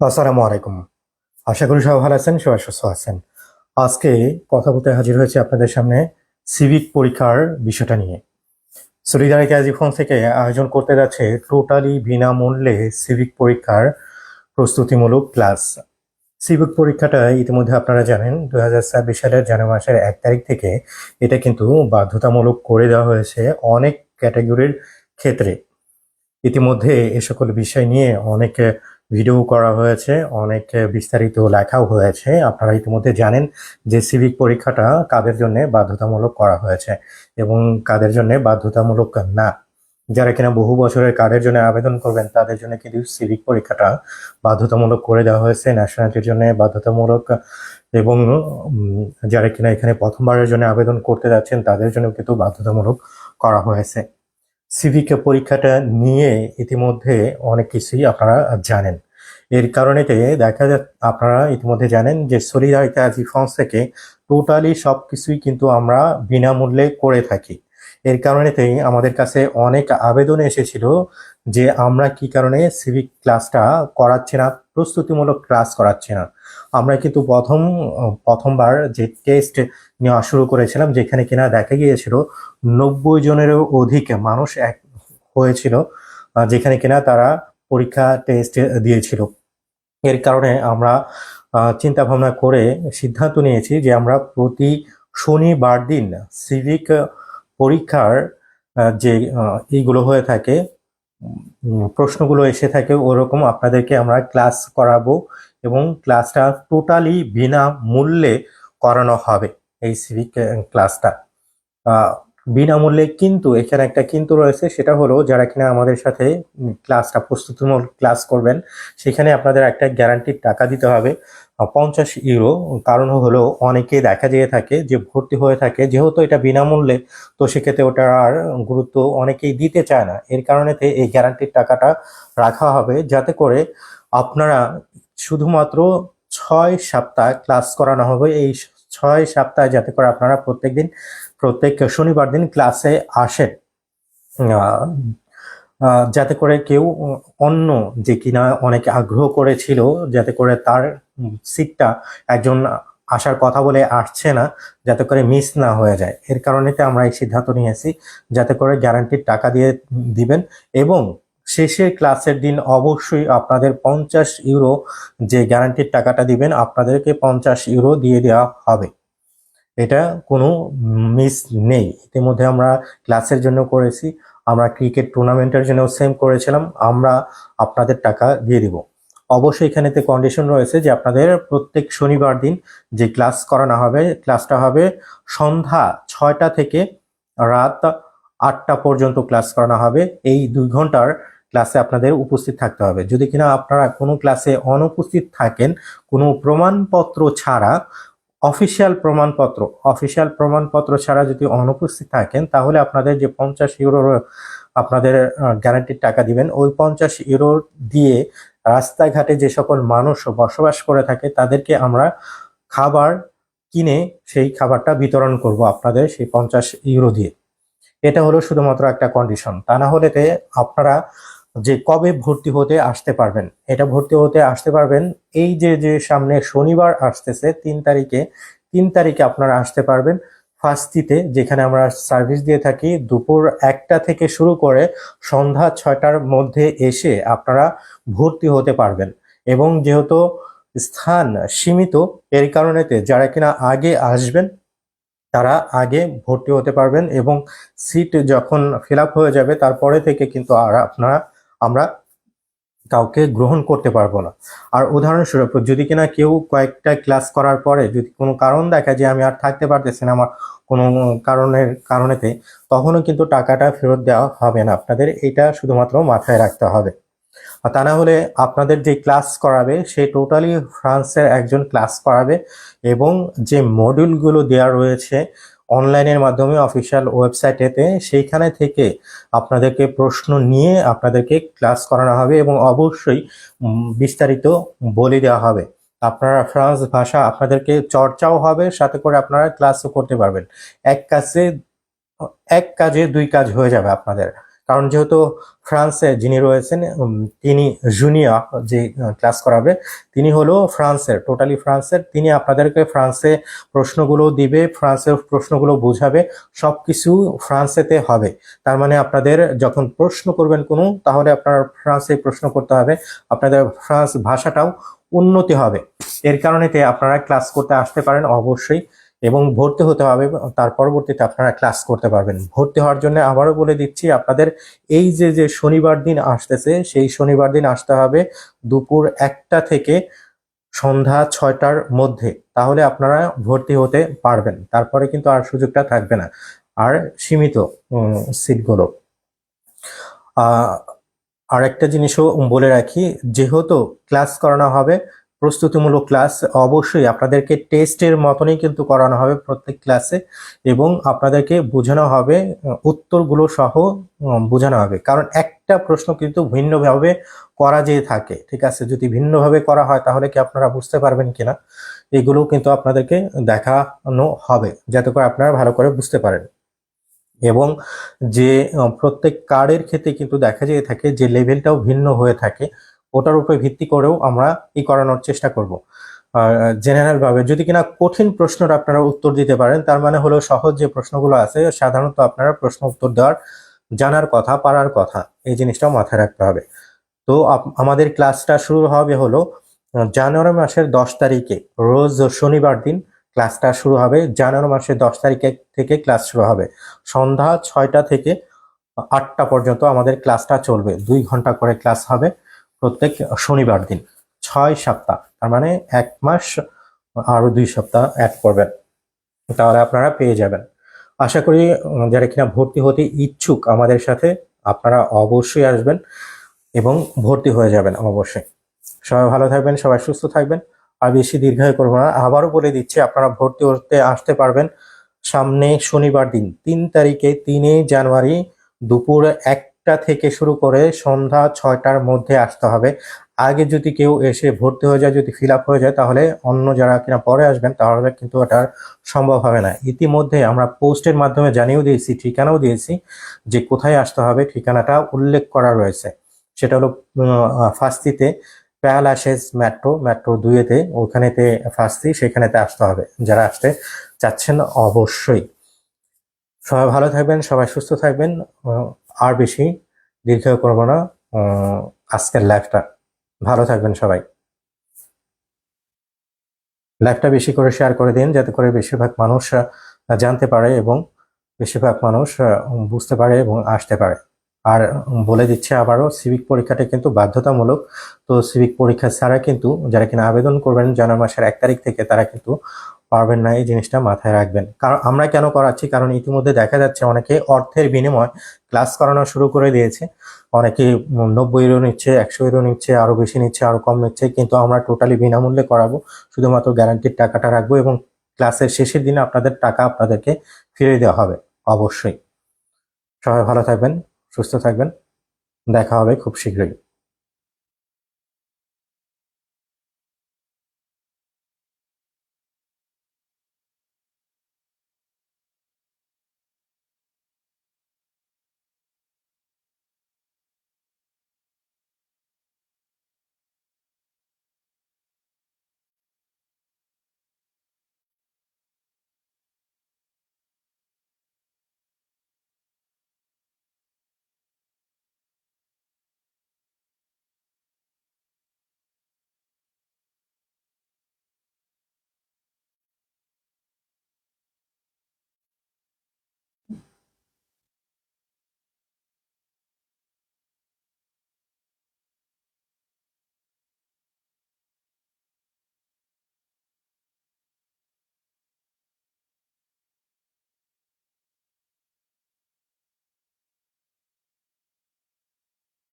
আসসালামু আলাইকুম। আশা করি সবাই ভালো আছেন, সবাই সুস্থ আছেন। আজকে কথা বলতে হাজির হয়েছে আপনাদের সামনে সিভিক পরীক্ষার বিষয়টা নিয়ে। সলিদারিটি আজিফোন থেকে আয়োজন করতে যাচ্ছে টোটালি বিনামূল্যে সিভিক পরীক্ষার প্রস্তুতিমূলক ক্লাস। সিভিক পরীক্ষাটা ইতিমধ্যে আপনারা জানেন দু হাজার ছাব্বিশ সালের জানুয়ারি মাসের এক তারিখ থেকে এটা কিন্তু বাধ্যতামূলক করে দেওয়া হয়েছে অনেক ক্যাটাগরির ক্ষেত্রে। ইতিমধ্যে এ সকল বিষয় নিয়ে অনেক ভিডিও করা হয়েছে, অনেক বিস্তারিত লেখাও হয়েছে। আপনারা ইতিমধ্যে জানেন যে সিভিক পরীক্ষাটা কাদের জন্য বাধ্যতামূলক করা হয়েছে এবং কাদের জন্য বাধ্যতামূলক না। যারা কিনা বহু বছরের কার্ডের জন্য আবেদন করবেন, তাদের জন্য কিন্তু সিভিক পরীক্ষাটা বাধ্যতামূলক করে দেওয়া হয়েছে ন্যাশনালিটির জন্য বাধ্যতামূলক। এবং যারা কিনা এখানে প্রথমবারের জন্য আবেদন করতে যাচ্ছেন, তাদের জন্য কিন্তু বাধ্যতামূলক করা হয়েছে। সিভিক পরীক্ষাটা নিয়ে ইতিমধ্যে অনেক কিছুই আপনারা জানেন। এর কারণেতে দেখা যায় আপনারা ইতিমধ্যে জানেন যে সলিদারিতা আজি ফন্স থেকে টোটালি সব কিছুই কিন্তু আমরা বিনামূল্যে করে থাকি। এর কারণেতেই আমাদের কাছে অনেক আবেদন এসেছিল যে আমরা কি কারণে সিভিক ক্লাসটা করাচ্ছি না, প্রস্তুতিমূলক ক্লাস করাচ্ছি না। আমরা কিন্তু প্রথম, প্রথমবার যে টেস্ট নেওয়া শুরু করেছিলাম, যেখানে কিনা দেখা গিয়েছিল নব্বই জনেরও অধিক মানুষ এক হয়েছিল যেখানে কিনা তারা পরীক্ষা টেস্ট দিয়েছিল। এর কারণে আমরা চিন্তা ভাবনা করে সিদ্ধান্ত নিয়েছি যে আমরা প্রতি শনিবার দিন সিভিক পরীক্ষার যে এইগুলো হয়ে থাকে প্রশ্নগুলো এসে থাকে, ওরকম আপনাদেরকে আমরা ক্লাস করাবো। এবং ক্লাসটা টোটালি বিনামূল্যে করানো হবে এই সিভিক ক্লাসটা বিনামূল্যে কিন্তু, এখানে একটা কিন্তু রয়েছে, সেটা হলো যারা কিনা আমাদের সাথে ক্লাসটা প্রস্তুতিমূলক ক্লাস করবেন, সেখানে আপনাদের একটা গ্যারান্টির টাকা দিতে হবে পঞ্চাশ ইউরো কারণ হলো, অনেকে দেখা যেয়ে থাকে যে ভর্তি হয়ে থাকে, যেহেতু এটা বিনামূল্যে, তো সেক্ষেত্রে ওটার আর গুরুত্ব অনেকেই দিতে চায় না। এর কারণেতে এই গ্যারান্টির টাকাটা রাখা হবে, যাতে করে আপনারা শুধুমাত্র ছয় সপ্তাহ ক্লাস করানো হবে। এই ছয় সপ্তাহে যাতে করে আপনারা প্রত্যেক দিন প্রত্যেক শনিবার দিন ক্লাসে আসেন। যাতে করে কেউ অন্য যে কিনা অনেকে আগ্রহ করেছিল, যাতে করে তার সিটটা একজন আসার কথা বলে আসছে না, যাতে করে মিস না হয়ে যায়। এর কারণেতে আমরা এই সিদ্ধান্ত নিয়েছি, যাতে করে গ্যারান্টির টাকা দিয়ে দিবেন এবং শেষের ক্লাসের দিন অবশ্যই আপনাদের পঞ্চাশ ইউরো যে গ্যারান্টির টাকাটা দিবেন, আপনাদেরকে পঞ্চাশ ইউরো দিয়ে দেওয়া হবে। এটা কোনো মিস নেই। ইতিমধ্যে আমরা ক্লাসের জন্য করেছি, আমরা ক্রিকেট টুর্নামেন্টের জন্য সেম করেছিলাম, আমরা আপনাদের টাকা দিয়ে দিব। অবশ্যই এখানেতে কন্ডিশন রয়েছে যে আপনাদের প্রত্যেক শনিবার দিন যে ক্লাস করানো হবে, ক্লাসটা হবে সন্ধ্যা ছয়টা থেকে রাত আটটা পর্যন্ত ক্লাস করানো হবে। এই দুই ঘণ্টার ক্লাসে আপনাদের উপস্থিত থাকতে হবে। যদি কিনা আপনারা কোনো ক্লাসে অনুপস্থিত থাকেন, কোনো প্রমাণপত্র ছাড়া অফিসিয়াল প্রমাণপত্র অফিসিয়াল প্রমাণপত্র ছাড়া যদি অনুপস্থিত থাকেন, তাহলে আপনাদের যে পঞ্চাশ ইউরোর আপনাদের গ্যারান্টির টাকা দিবেন, ওই পঞ্চাশ ইউরো দিয়ে রাস্তাঘাটে যে সকল মানুষ বসবাস করে থাকে, তাদেরকে আমরা খাবার কিনে সেই খাবারটা বিতরণ করব আপনাদের সেই পঞ্চাশ ইউরো দিয়ে। এটা হলো শুধুমাত্র একটা কন্ডিশন তা না হলেতে আপনারা যে কবে ভর্তি হতে আসতে পারবেন। এটা ভর্তি হতে আসতে পারবেন এই যে যে সামনে শনিবার আসতেছে, তিন তারিখে তিন তারিখে আপনারা আসতে পারবেন। ফার্স্টিতে যেখানে আমরা সার্ভিস দিয়ে থাকি, দুপুর একটা থেকে শুরু করে সন্ধ্যা ছয়টার মধ্যে এসে আপনারা ভর্তি হতে পারবেন। এবং যেহেতু স্থান সীমিত, এর কারণেতে যারা কিনা আগে আসবেন, তারা আগে ভর্তি হতে পারবেন এবং সিট যখন ফিল হয়ে যাবে, তারপরে থেকে কিন্তু আর আপনারা আমরা কাউকে গ্রহণ করতে পারব না। আর উদাহরণস্বরূপ, যদি কিনা কেউ কয়েকটা ক্লাস করার পরে যদি কোনো কারণ দেখা যে আমি আর থাকতে পারতেছি না আমার কোনো কারণের কারণেতে, তখনও কিন্তু টাকাটা ফেরত দেওয়া হবে না। আপনাদের এটা শুধুমাত্র মাথায় রাখতে হবে। আর তা না হলে আপনাদের যে ক্লাস করাবে, সে টোটালি ফ্রান্সের একজন ক্লাস করাবে এবং যে মডিউলগুলো দেওয়া রয়েছে অনলাইনের মাধ্যমে অফিসিয়াল ওয়েবসাইটেতে সেইখানে থেকে আপনাদেরকে প্রশ্ন নিয়ে আপনাদেরকে ক্লাস করানো হবে এবং অবশ্যই বিস্তারিত বলে দেওয়া হবে। আপনারা ফ্রান্স ভাষা আপনাদেরকে চর্চাও হবে, সাথে করে আপনারা ক্লাসও করতে পারবেন। এক কাজে এক কাজে দুই কাজ হয়ে যাবে আপনাদের। কারণ যেহেতু ফ্রান্সে যিনি রয়েছেন তিনি জুনিয়া যে ক্লাস করাবে, তিনি হলো ফ্রান্সের, টোটালি ফ্রান্সের। তিনি আপনাদেরকে ফ্রান্সে প্রশ্নগুলো দিবে, ফ্রান্সের প্রশ্নগুলো বোঝাবে, সবকিছু ফ্রান্সেতে হবে। তার মানে আপনাদের যখন প্রশ্ন করবেন কোনো, তাহলে আপনার ফ্রান্সে প্রশ্ন করতে হবে। আপনাদের ফ্রান্স ভাষাটাও উন্নতি হবে। এর কারণেতে আপনারা ক্লাস করতে আসতে পারেন অবশ্যই। এবং ভর্তি হতে হবে তার পরবর্তীতে আপনারা ক্লাস করতে পারবেন। ভর্তি হওয়ার জন্য আবারও বলে দিচ্ছি, আপনাদের এই যে যে শনিবার দিন আসতেছে, সেই শনিবার দিন আসতে হবে দুপুর একটা থেকে সন্ধ্যা ছয়টার মধ্যে। তাহলে আপনারা ভর্তি হতে পারবেন। তারপরে কিন্তু আর সুযোগটা থাকবে না। আর সীমিত সিটগুলো। আর একটা জিনিসও বলে রাখি, যেহেতু ক্লাস করানো হবে প্রস্তুতিমূলক ক্লাস অবশ্যই আপনাদেরকে টেস্টের মতনই কিন্তু করানো হবে প্রত্যেক ক্লাসে এবং আপনাদেরকে বোঝানো হবে, উত্তরগুলো সহ বোঝানো হবে। কারণ একটা প্রশ্ন কিন্তু ভিন্নভাবে করা যেয়ে থাকে, ঠিক আছে? যদি ভিন্নভাবে করা হয় তাহলে কি আপনারা বুঝতে পারবেন কিনা? এগুলো কিন্তু আপনাদেরকে দেখানো হবে, যাতে করে আপনারা ভালো করে বুঝতে পারেন। এবং যে প্রত্যেক কার্ডের ক্ষেত্রে কিন্তু দেখা যেয়ে থাকে যে লেভেলটাও ভিন্ন হয়ে থাকে। ওটার উপরে ভিত্তি করেও আমরা ই করানোর চেষ্টা করব। জেনারেল ভাবে যদি কিনা কঠিন প্রশ্নের আপনারা উত্তর দিতে পারেন, তার মানে হলো সহজ যে প্রশ্নগুলো আছে, সাধারণত আপনারা প্রশ্ন উত্তর দেওয়ার, জানার কথা, পারার কথা, এই জিনিসটাও মাথায় রাখতে হবে। তো আমাদের ক্লাসটা শুরু হবে হলো জানুয়ারি মাসের দশ তারিখে, রোজ শনিবার দিন ক্লাসটা শুরু হবে, জানুয়ারি মাসের দশ তারিখে থেকে ক্লাস শুরু হবে। সন্ধ্যা ছয়টা থেকে আটটা পর্যন্ত আমাদের ক্লাসটা চলবে, দুই ঘণ্টা করে ক্লাস হবে। প্রত্যেক শনিবার দিন। ছয় সপ্তাহ। তার মানে এক মাস আরও দুই সপ্তাহ অ্যাড করবেন। তাহলে আপনারা পেয়ে যাবেন। আশা করি যারা কিনা ভর্তি হতে ইচ্ছুক আমাদের সাথে, আপনারা অবশ্যই আসবেন এবং ভর্তি হয়ে যাবেন অবশ্যই। সবাই ভালো থাকবেন, সবাই সুস্থ থাকবেন। আর বেশি দীর্ঘায় করব না। আবারও বলে দিচ্ছি, আপনারা ভর্তি হতে আসতে পারবেন সামনে শনিবার দিন, তিন তারিখে, তিনে জানুয়ারি দুপুর একটা থেকে শুরু করে সন্ধ্যা ছয়টার মধ্যে আসতে হবে। আগে যদি কেউ এসে ভর্তি হয়ে যায়, যদি ফিল হয়ে যায়, তাহলে অন্য যারা কিনা পরে আসবেন, তাহলে কিন্তু এটা সম্ভব হবে না। ইতিমধ্যে আমরা পোস্টের মাধ্যমে জানিয়েও দিয়েছি, ঠিকানাও দিয়েছি যে কোথায় আসতে হবে, ঠিকানাটা উল্লেখ করা রয়েছে। সেটা হলো ফার্স্টিতে প্যালাসেস মেট্রো মেট্রো দুয়েতে ওখানেতে ফার্স্টি সেখানেতে আসতে হবে। যারা আসতে চাচ্ছেন অবশ্যই। সবাই ভালো থাকবেন, সবাই সুস্থ থাকবেন আর বেশি দীর্ঘ করব না। আজকের লাইফটা ভালো থাকবেন সবাই। লাইফটা বেশি করে শেয়ার করে দিন, যাতে করে বেশিরভাগ মানুষ জানতে পারে এবং বেশিরভাগ মানুষ বুঝতে পারে এবং আসতে পারে। আর বলে দিচ্ছে আবারও সিভিক পরীক্ষাটা কিন্তু বাধ্যতামূলক। তো সিভিক পরীক্ষা ছাড়া কিন্তু যারা কিনা আবেদন করবেন জানুয়ারি মাসের এক তারিখ থেকে, তারা কিন্তু পারবেন না এই জিনিসটা মাথায় রাখবেন। কারণ আমরা কেন করাচ্ছি? কারণ ইতিমধ্যে দেখা যাচ্ছে অনেকে অর্থের বিনিময় ক্লাস করানো শুরু করে দিয়েছে। অনেকে নব্বই ইউরো নিচ্ছে, একশো ইউরো নিচ্ছে আরও বেশি নিচ্ছে আরও কম নিচ্ছে। কিন্তু আমরা টোটালি বিনামূল্যে করাবো। শুধুমাত্র গ্যারান্টির টাকাটা রাখব এবং ক্লাসের শেষের দিনে আপনাদের টাকা আপনাদেরকে ফিরে দেওয়া হবে, অবশ্যই। সবাই ভালো থাকবেন, সুস্থ থাকবেন। দেখা হবে খুব শীঘ্রই।